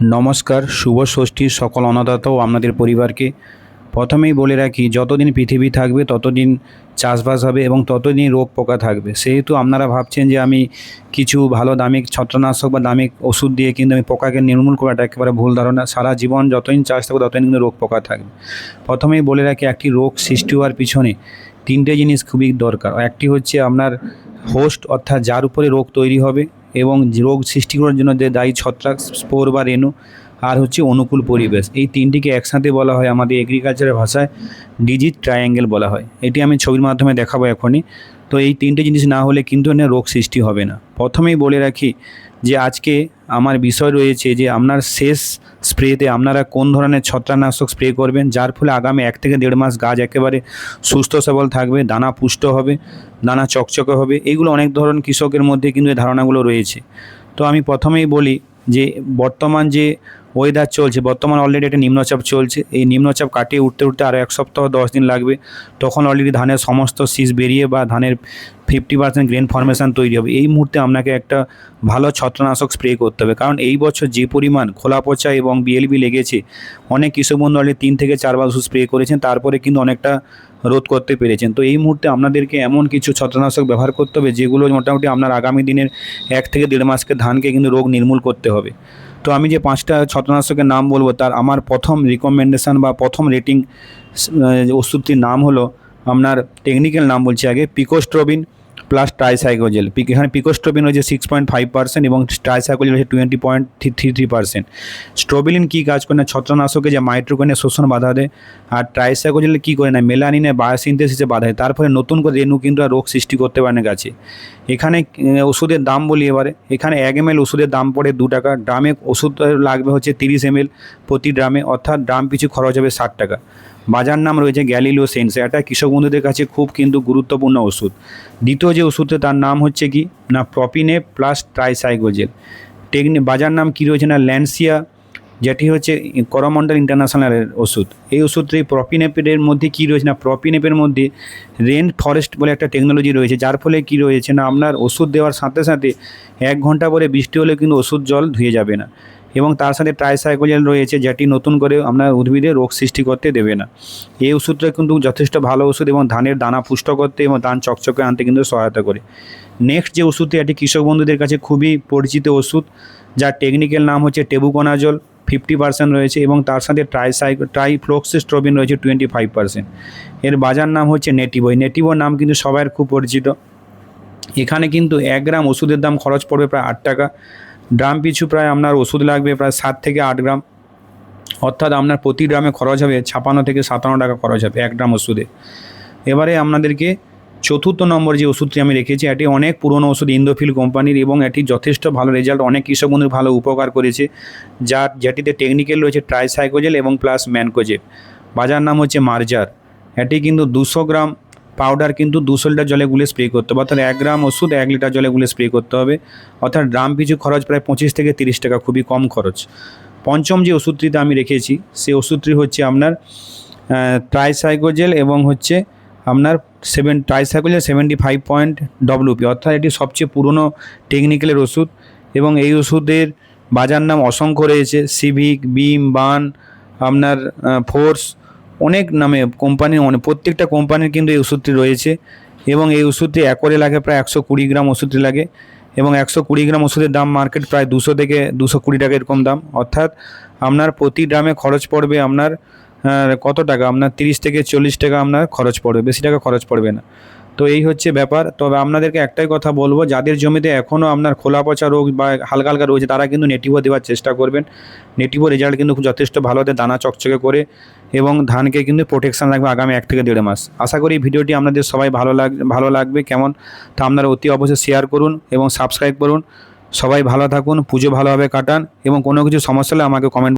নমস্কার, শুভ ষষ্ঠীর সকল অন্নদাতা ও আপনাদের পরিবারকে। প্রথমেই বলে রাখি, যতদিন পৃথিবী থাকবে, ততদিন চাষবাস হবে এবং ততদিন রোগ পোকা থাকবে। সেহেতু আপনারা ভাবছেন যে আমি কিছু ভালো দামি ছত্রনাশক বা দামি ওষুধ দিয়ে কিন্তু আমি পোকাকে নির্মূল করাটা একেবারে ভুল ধারণা। সারা জীবন যতদিন চাষ থাকবে, ততদিন কিন্তু রোগ পোকা থাকবে। প্রথমেই বলে রাখি, একটি রোগ সৃষ্টি হওয়ার পিছনে তিনটে জিনিস খুবই দরকার। একটি হচ্ছে আপনার হোস্ট অর্থাৎ যার উপরে রোগ তৈরি হবে এবং রোগ সৃষ্টি করার জন্য যে দায়ী ছত্রাক স্পোর বা রেণু আর হচ্ছে অনুকূল পরিবেশ। এই তিনটিকে একসাথে বলা হয় আমাদের এগ্রিকালচারের ভাষায় ডিজিট ট্রায়াঙ্গেল বলা হয়। এটি আমি ছবির মাধ্যমে দেখাবো এখনই। তো এই তিনটে জিনিস না হলে কিন্তু এনে রোগ সৃষ্টি হবে না। প্রথমেই বলে রাখি যে আজকে আমার বিষয় রয়েছে যে আপনার শেষ স্প্রেতে আপনারা কোন ধরনের ছত্রাকনাশক স্প্রে করবেন, যার ফলে আগামী এক থেকে দেড় মাস গাছ একেবারে সুস্থ সবল থাকবে, দানা পুষ্ট হবে, দানা চকচকে হবে, এগুলো অনেক ধরন কৃষকের মধ্যে কিন্তু এই ধারণাগুলো রয়েছে। তো আমি প্রথমেই বলি যে বর্তমান যে ওয়েদার চলছে, বর্তমান অলরেডি একটা নিম্নচাপ চলছে। এই নিম্নচাপ কাটিয়ে উঠতে উঠতে আরও এক সপ্তাহ, দশ দিন লাগবে। তখন অলরেডি ধানের সমস্ত শীষ বেরিয়ে বা ধানের ফিফটি পার্সেন্ট গ্রেন ফর্মেশন তৈরি হবে। এই মুহূর্তে আপনাকে একটা ভালো ছত্রনাশক স্প্রে করতে হবে। কারণ এই বছর যে পরিমাণ খোলা পচা এবং বিএলবি লেগেছে, অনেক কৃষক বন্ধু অলরেডি তিন থেকে চারবার ওষুধ স্প্রে করেছেন, তারপরে কিন্তু অনেকটা রোধ করতে পেরেছেন। তো এই মুহূর্তে আপনাদেরকে এমন কিছু ছত্রনাশক ব্যবহার করতে হবে, যেগুলো মোটামুটি আপনার আগামী দিনের এক থেকে দেড় মাসকে ধানকে কিন্তু রোগ নির্মূল করতে হবে। তো আমি যে পাঁচটা ছত্রনাশকের নাম বলব, তার আমার প্রথম রিকমেন্ডেশন বা প্রথম রেটিং ওষুধটির নাম হলো, আপনার টেকনিক্যাল নাম বলছি আগে পিকোস্ট্রোবিন প্লাস ট্রাইসাইকোজেল পিক এখানে পিকোস্ট্রোবিন হচ্ছে সিক্স পয়েন্ট ফাইভ পার্সেন্ট এবং ট্রাইসাইকোজেল হচ্ছে twenty point three three percent strobilurin কী কাজ করে না? ছত্রনাশকে যে মাইট্রোকোনের শোষণ বাধা দেয়। আর ট্রাইসাইকোজেল কী করে না? মেলানিনে বায়োসিনথেসিসে বাধা দেয়। তার ফলে নতুন করে রেণু কিন্তু রোগ সৃষ্টি করতে পারে না গাছে। এখানে ওষুধের দাম বলি এবারে। এখানে এক এম ওষুধের দাম পড়ে দু টাকা। ড্রামে ওষুধ লাগবে হচ্ছে তিরিশ এম প্রতি ড্রামে। অর্থাৎ ড্রাম পিছু খরচ হবে ষাট টাকা। বাজার নাম রয়েছে গ্যালিলিও সেন্স এটা কৃষক বন্ধুদের কাছে খুব কিন্তু গুরুত্বপূর্ণ ওষুধ। দ্বিতীয় যে ওষুধটা, তার নাম হচ্ছে কি? না, প্রপিনে প্লাস ট্রাইসাইগোজেল টেকনি বাজার নাম কী রয়েছে না? ল্যান্সিয়া, যেটি হচ্ছে করমন্ডল ইন্টারন্যাশনালের ওষুধ। এই ওষুধটি প্রপিনেপের মধ্যে কী রয়েছে না? প্রপিনেপের মধ্যে রেন ফরেস্ট বলে একটা টেকনোলজি রয়েছে, যার ফলে কী রয়েছে না, আপনার ওষুধ দেওয়ার সাথে সাথে এক ঘণ্টা পরে বৃষ্টি হলে কিন্তু ওষুধ জল ধুয়ে যাবে না। এবং তার সাথে ট্রাইসাইকোজেল রয়েছে, যেটি নতুন করে আপনার উদ্ভিদে রোগ সৃষ্টি করতে দেবে না। এই ওষুধটা কিন্তু যথেষ্ট ভালো ওষুধ এবং ধানের দানা পুষ্ট করতে এবং ধান চকচকে আনতে কিন্তু সহায়তা করে। নেক্সট যে ওষুধটি, এটি কৃষক বন্ধুদের কাছে খুবই পরিচিত ওষুধ, যার টেকনিক্যাল নাম হচ্ছে টেবুকোনাজল ফিফটি পার্সেন্ট রয়েছে এবং তার সাথে ট্রাইসাই ট্রাইফ্লোক্সিস্ট্রোবিন রয়েছে টোয়েন্টি ফাইভ পার্সেন্ট এর বাজার নাম হচ্ছে নেটিভো নেটিভোর নাম কিন্তু সবার খুব পরিচিত। এখানে কিন্তু এক গ্রাম ওষুধের দাম খরচ পড়বে প্রায় আট টাকা। ড্রাম পিছু প্রায় আপনার ওষুধ লাগবে প্রায় সাত থেকে আট গ্রাম। অর্থাৎ আপনার প্রতি গ্রামে খরচ হবে ছাপান্ন থেকে সাতান্ন টাকা খরচ হবে এক গ্রাম ওষুধে। এবারে আপনাদেরকে চতুর্থ নম্বর যে ওষুধটি আমি রেখেছি, এটি অনেক পুরনো ওষুধ ইন্দোফিল কোম্পানির এবং এটি যথেষ্ট ভালো রেজাল্ট অনেক কৃষক বন্ধুর ভালো উপকার করেছে। যার যেটিতে টেকনিক্যাল রয়েছে ট্রাইসাইকোজেল এবং প্লাস ম্যানকোজেব বাজার নাম হচ্ছে মার্জার। এটি কিন্তু দুশো গ্রাম পাউডার কিন্তু দুশো লিটার জলে গুলে স্প্রে করতে হবে। অর্থাৎ এক গ্রাম ওষুধ, এক লিটার জলে গুলে স্প্রে করতে হবে। অর্থাৎ ড্রাম পিছু খরচ প্রায় পঁচিশ থেকে তিরিশ টাকা, খুবই কম খরচ। পঞ্চম যে ওষুধটিতে আমি রেখেছি, সেই ওষুধটি হচ্ছে আপনার ট্রাইসাইকোজেল এবং হচ্ছে আপনার seven tricyclazole seventy five point WP অর্থাৎ এটি সবচেয়ে পুরনো টেকনিক্যালের ওষুধ এবং এই ওষুধের বাজার নাম অসংখ্য রয়েছে। সিভিক বিম বান আপনার ফোর্স অনেক নামে কোম্পানির অনেক, প্রত্যেকটা কোম্পানির কিন্তু এই ওষুধটি রয়েছে এবং এই ওষুধটি একরে লাগে প্রায় একশো কুড়ি গ্রাম ওষুধটি লাগে এবং একশো কুড়ি গ্রাম ওষুধের দাম মার্কেট প্রায় দুশো থেকে দুশো কুড়ি টাকা এরকম দাম। অর্থাৎ আপনার প্রতি গ্রামে খরচ পড়বে আপনার কত টাকা? আপনার তিরিশ থেকে চল্লিশ টাকা আপনার খরচ পড়বে। বেশি টাকা খরচ পড়বে না। তো এই হচ্ছে ব্যাপার। তবে আপনাদেরকে একটাই কথা বলব, যাদের জমিতে এখনও আপনার খোলা পচা রোগ বা হালকা হালকা রয়েছে, তারা কিন্তু নেটিভো দেওয়ার চেষ্টা করবেন। নেটিভো রেজাল্ট কিন্তু যথেষ্ট ভালো হতে দানা চকচকে করে এবং ধানকে কিন্তু প্রোটেকশন রাখবে আগামী এক থেকে দেড় মাস। আশা করি ভিডিওটি আপনাদের সবাই ভালো লাগ, ভালো লাগবে, কেমন? তা আপনারা অতি অবশ্যই শেয়ার করুন এবং সাবস্ক্রাইব করুন। সবাই ভালো থাকুন, পুজো ভালোভাবে কাটান এবং কোনো কিছু সমস্যা হলে আমাকে কমেন্ট